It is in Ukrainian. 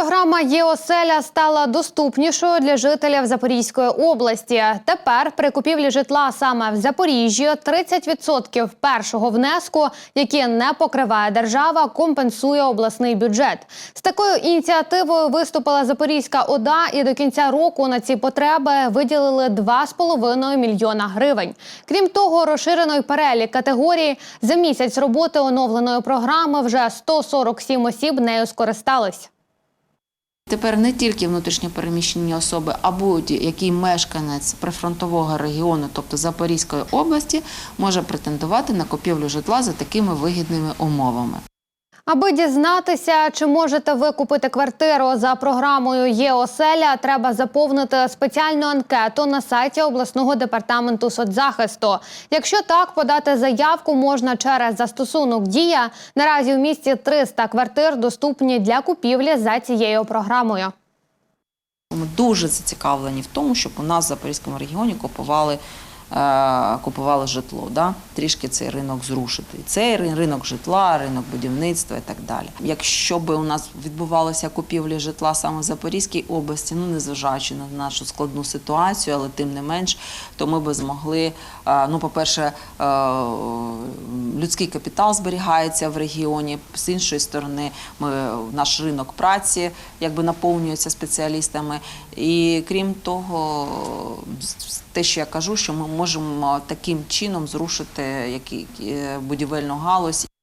Програма «Єоселя» стала доступнішою для жителів Запорізької області. Тепер при купівлі житла саме в Запоріжжі 30% першого внеску, які не покриває держава, компенсує обласний бюджет. З такою ініціативою виступила Запорізька ОДА, і до кінця року на ці потреби виділили 2,5 мільйона гривень. Крім того, розширений перелік категорій за місяць роботи оновленої програми вже 147 осіб нею скористались. Тепер не тільки внутрішньопереміщені особи, а будь-який мешканець прифронтового регіону, тобто Запорізької області, може претендувати на купівлю житла за такими вигідними умовами. Аби дізнатися, чи можете ви купити квартиру за програмою «Є-оселя», треба заповнити спеціальну анкету на сайті обласного департаменту соцзахисту. Якщо так, подати заявку можна через застосунок Дія. Наразі в місті 300 квартир доступні для купівлі за цією програмою. Ми дуже зацікавлені в тому, щоб у нас в Запорізькому регіоні купували, купували житло. Да? Трішки цей ринок зрушити. Цей ринок житла, ринок будівництва і так далі. Якщо би у нас відбувалося купівлі житла саме в Запорізькій області, ну незважаючи на нашу складну ситуацію, але тим не менш, то ми би змогли, е, ну, по-перше, е, людський капітал зберігається в регіоні. З іншої сторони, ми наш ринок праці якби наповнюється спеціалістами. І крім того, те, що я кажу, що ми можемо таким чином зрушити е, будівельну галузь